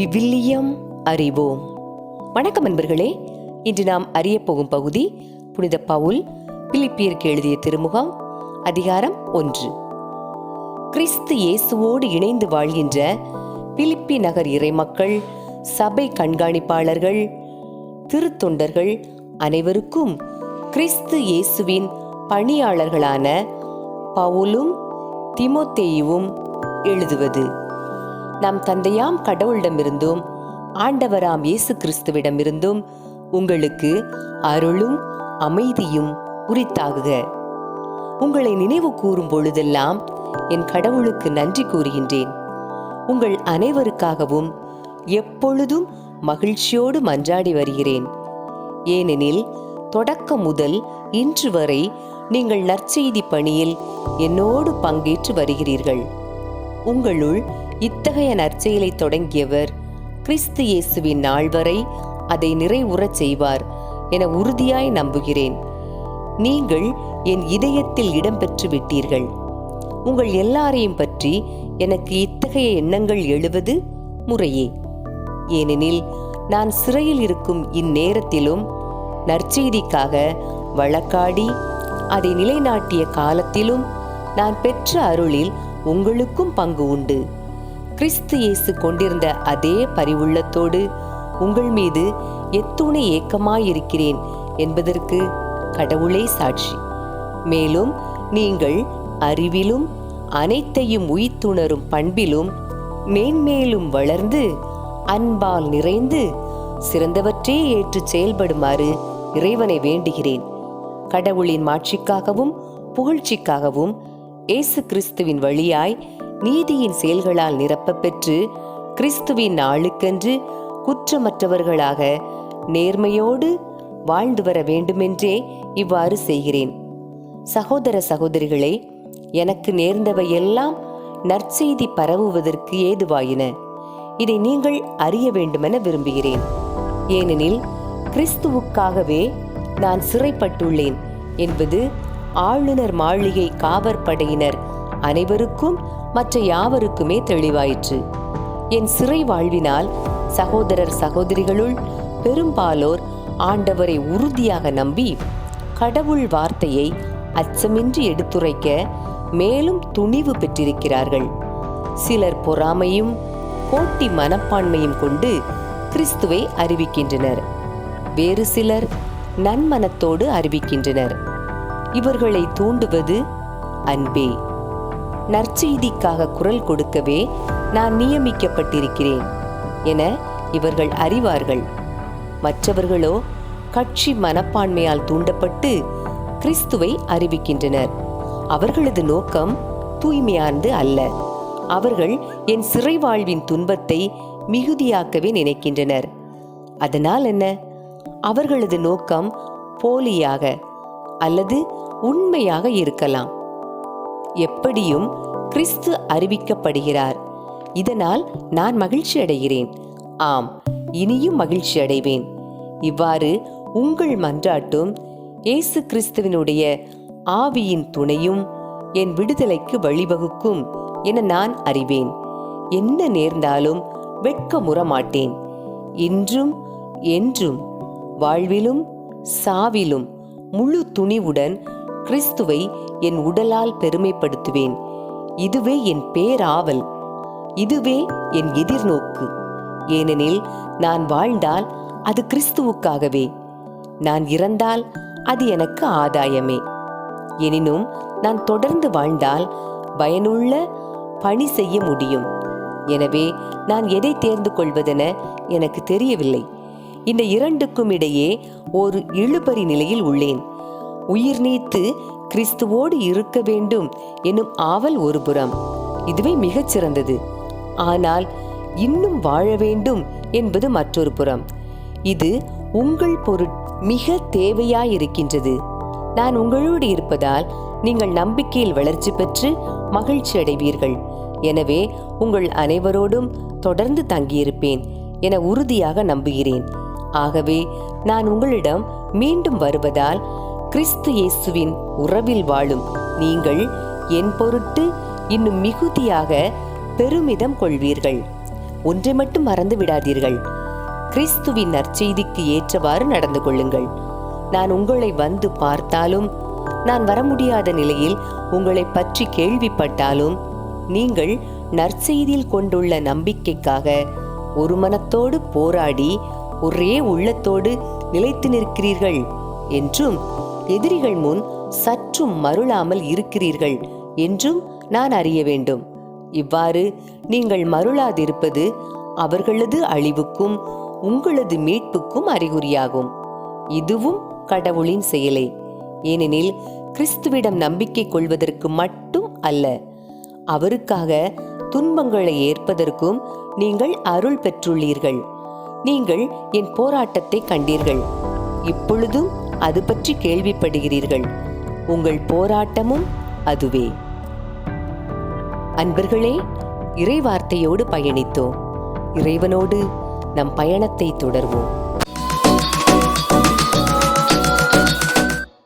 விவிலியம் அறிவோம். வணக்கம் நண்பர்களே இன்று நாம் அறிய போகும் பகுதி புனித பவுல் பிலிப்பியருக்கு எழுதிய திருமுகம் அதிகாரம் ஒன்று. கிறிஸ்து இயேசுவோடு இணைந்து வாழ்கின்ற பிலிப்பி நகர் இறைமக்கள் சபை கண்காணிப்பாளர்கள் திருத்தொண்டர்கள் அனைவருக்கும் கிறிஸ்து இயேசுவின் பணியாளர்களான பவுலும் திமோத்தேயுவும் எழுதுவது. நம் தந்தையாம் கடவுளிடமிருந்தும் ஆண்டவராம் இயேசு கிறிஸ்துவிடமிருந்தும் உங்களுக்கு அருளும் அமைதியும் உரித்தாகுக. உங்களை நினைவு கூறும் பொழுதெல்லாம் என் கடவுளுக்கு நன்றி கூறுகின்றேன். உங்கள் அனைவருக்காகவும் எப்பொழுதும் மகிழ்ச்சியோடு மன்றாடி வருகிறேன். ஏனெனில் தொடக்கம் முதல் இன்று வரை நீங்கள் நற்செய்தி பணியில் என்னோடு பங்கேற்று வருகிறீர்கள். உங்களுள் இத்தகைய நற்செயலை தொடங்கியவர் கிறிஸ்து இயேசுவின் நாள் வரை அதை நிறைவுறச் செய்வார் என உறுதியாய் நம்புகிறேன். நீங்கள் என் இதயத்தில் இடம்பெற்று விட்டீர்கள். உங்கள் எல்லாரையும் பற்றி எனக்கு இத்தகைய எண்ணங்கள் எழுவது முறையே. ஏனெனில் நான் சிறையில் இருக்கும் இந்நேரத்திலும் நற்செய்திக்காக வழக்காடி அதை நிலைநாட்டிய காலத்திலும் நான் பெற்ற அருளில் உங்களுக்கும் பங்கு உண்டு. கிறிஸ்து இயேசு கொண்டிருந்த அதே பரிவுள்ளத்தோடு உங்கள் மீது எத்துணை ஏக்கமாயிருக்கிறேன் என்பதற்கு கடவுளே சாட்சி. மேலும் நீங்கள் அறிவிலும் அனைத்தையும் உயித்துணரும் பண்பிலும் மேன்மேலும் வளர்ந்து அன்பால் நிறைந்து சிறந்தவற்றே ஏற்று செயல்படுமாறு இறைவனை வேண்டுகிறேன். கடவுளின் மாட்சிக்காகவும் புகழ்ச்சிக்காகவும் இயேசு கிறிஸ்துவின் வழியாய் நீதியின் செயல்களால் நிரப்பப் பெற்று கிறிஸ்துவின் நாளுக்கென்று குற்றமற்றவர்களாக நேர்மையோடு வாழ்ந்து வர வேண்டுமென்றே இவ்வாறு செய்கிறேன். சகோதர சகோதரிகளே எனக்கு நேர்ந்தவையெல்லாம் நற்செய்தி பரவுவதற்கு ஏதுவாயின. இதை நீங்கள் அறிய வேண்டுமென விரும்புகிறேன். ஏனெனில் கிறிஸ்துவுக்காகவே நான் சிறைப்பட்டுள்ளேன் என்பது ஆளுநர் மாளிகை காவற்படையினர் அனைவருக்கும் மற்ற யாவருக்குமே தெளிவாயிற்று. என் சிறை வாழ்வினால் சகோதரர் சகோதரிகளுள் பெரும்பாலோர் ஆண்டவரை உறுதியாக நம்பி கடவுள் வார்த்தையை அச்சமின்றி எடுத்துரைக்க மேலும் துணிவு பெற்றிருக்கிறார்கள். சிலர் பொறாமையும் போட்டி மனப்பான்மையும் கொண்டு கிறிஸ்துவை அறிவிக்கின்றனர். வேறு சிலர் நன்மனத்தோடு அறிவிக்கின்றனர். இவர்களை தூண்டுவது அன்பே. நற்செய்திக்காக குரல் கொடுக்கவே நான் நியமிக்கப்பட்டிருக்கிறேன் என இவர்கள் அறிவார்கள். மற்றவர்களோ கட்சி மனப்பான்மையால் தூண்டப்பட்டு கிறிஸ்துவை அறிவிக்கின்றனர். அவர்களது நோக்கம் தூய்மையானது அல்ல. அவர்கள் என் சிறை வாழ்வின் துன்பத்தை மிகுதியாக்கவே நினைக்கின்றனர். அதனால் என்ன? அவர்களது நோக்கம் போலியாக அல்லது உண்மையாக இருக்கலாம். எப்படியும் கிறிஸ்து அறிவிக்கப்படுகிறார். இதனால் நான் மகிழ்ச்சி அடைகிறேன். ஆம் இனியும் மகிழ்ச்சி அடைவேன். இவ்வாறு உங்கள் மன்றாட்டும் இயேசு கிறிஸ்துவினுடைய ஆவியின் துணையும் என் விடுதலைக்கு வழிவகுக்கும் என நான் அறிவேன். என்ன நேர்ந்தாலும் வெட்கமுற மாட்டேன் இன்றும் என்றும் வாழ்விலும் சாவிலும் முழு துணிவுடன் கிறிஸ்துவை என் உடலால் பெருமைப்படுத்துவேன். இதுவே என் பேராவல். இதுவே என் எதிர்நோக்கு. ஏனெனில் நான் வாழ்ந்தால் அது கிறிஸ்துவுக்காகவே. நான் இறந்தால் அது எனக்கு ஆதாயமே. எனினும் நான் தொடர்ந்து வாழ்ந்தால் பயனுள்ள பணி செய்ய முடியும். எனவே நான் எதை தேர்ந்து கொள்வதென எனக்கு தெரியவில்லை. இந்த இரண்டுக்கும் இடையே ஒரு இழுபறி நிலையில் உள்ளேன். உயிர் நீத்து கிறிஸ்துவோடு இருக்க வேண்டும் எனும் ஆவல் ஒருபுறம் இதுவே மிகச் சிறந்தது. ஆனால் இன்னும் வாழ வேண்டும் என்பது மற்றொரு புறம். இது உங்கள் பொருட் மிக தேவையாயிருக்கின்றது. நான் உங்களோடு இருப்பதால் நீங்கள் நம்பிக்கையில் வளர்ச்சி பெற்று மகிழ்ச்சி அடைவீர்கள். எனவே உங்கள் அனைவரோடும் தொடர்ந்து தங்கியிருப்பேன் என உறுதியாக நம்புகிறேன். ஆகவே நான் உங்களிடம் மீண்டும் வருவதால் கிறிஸ்து இயேசுவின் உறவில் வாழும். நீங்கள் என் பொருட்டு இன்னும் மிகுதியாக பெருமிதம் கொள்வீர்கள். ஒன்றை மட்டும் மறந்து விடாதீர்கள். கிறிஸ்துவின் நற்செய்திக்கு ஏற்றவாறு நடந்து கொள்ளுங்கள். நான் உங்களை வந்து பார்த்தாலும் நான் வர முடியாத நிலையில் உங்களை பற்றி கேள்விப்பட்டாலும் நீங்கள் நற்செய்தியில் கொண்டுள்ள நம்பிக்கைக்காக ஒரு மனத்தோடு போராடி ஒரே உள்ளத்தோடு நிலைத்து நிற்கிறீர்கள் என்றும் எதிரிகள் முன் சற்றும் மருளாமல் இருக்கிறீர்கள் என்றும் நான் அறிய வேண்டும். இவ்வாறு நீங்கள் மருளாதிருப்பது அவர்களது அழிவுக்கும் உங்களது மீட்புக்கும் அறிகுறியாகும். இதுவும் கடவுளின் செயலே. ஏனெனில் கிறிஸ்துவிடம் நம்பிக்கை கொள்வதற்கு மட்டும் அல்ல அவருக்காக துன்பங்களை ஏற்பதற்கும் நீங்கள் அருள் பெற்றுள்ளீர்கள். நீங்கள் என் போராட்டத்தை கண்டீர்கள். இப்பொழுதும் அது பற்றி கேள்விப்படுகிறீர்கள். உங்கள் போராட்டமும் அதுவே. அன்பர்களே இறைவார்த்தையோடு பயணித்தோம். இறைவனோடு நம் பயணத்தை தொடர்வோம்.